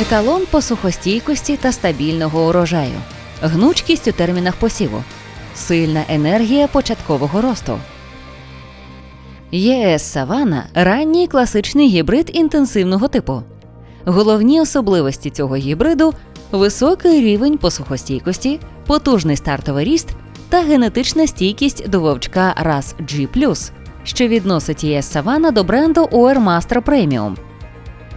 еталон посухостійкості та стабільного урожаю, гнучкість у термінах посіву, сильна енергія початкового росту. ЄС Савана ранній класичний гібрид інтенсивного типу. Головні особливості цього гібриду високий рівень посухостійкості, потужний стартовий ріст та генетична стійкість до вовчка рас G+, що відносить ЄС Савана до бренду OR Master Premium.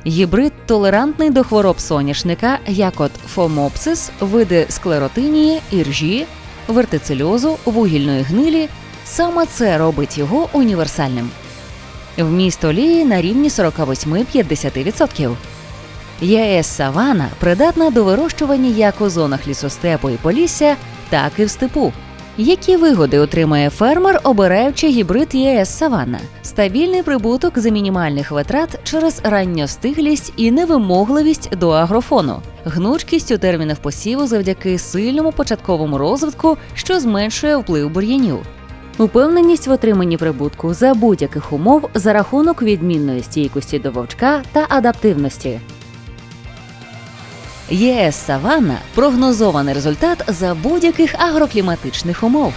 Гібрид толерантний до хвороб соняшника, як от фомопсис, види склеротинії, іржі, вертицельозу, вугільної гнилі. Саме це робить його універсальним. Вміст олії на рівні 48-50%. ЄС Савана придатна до вирощування як у зонах лісостепу і полісся, так і в степу. Які вигоди отримає фермер, обираючи гібрид ЄС Савана? Стабільний прибуток за мінімальних витрат через ранньостиглість і невимогливість до агрофону, гнучкість у термінах посіву завдяки сильному початковому розвитку, що зменшує вплив бур'янів. Упевненість в отриманні прибутку за будь-яких умов за рахунок відмінної стійкості до вовчка та адаптивності. ЄС Саванна прогнозований результат за будь-яких агрокліматичних умов.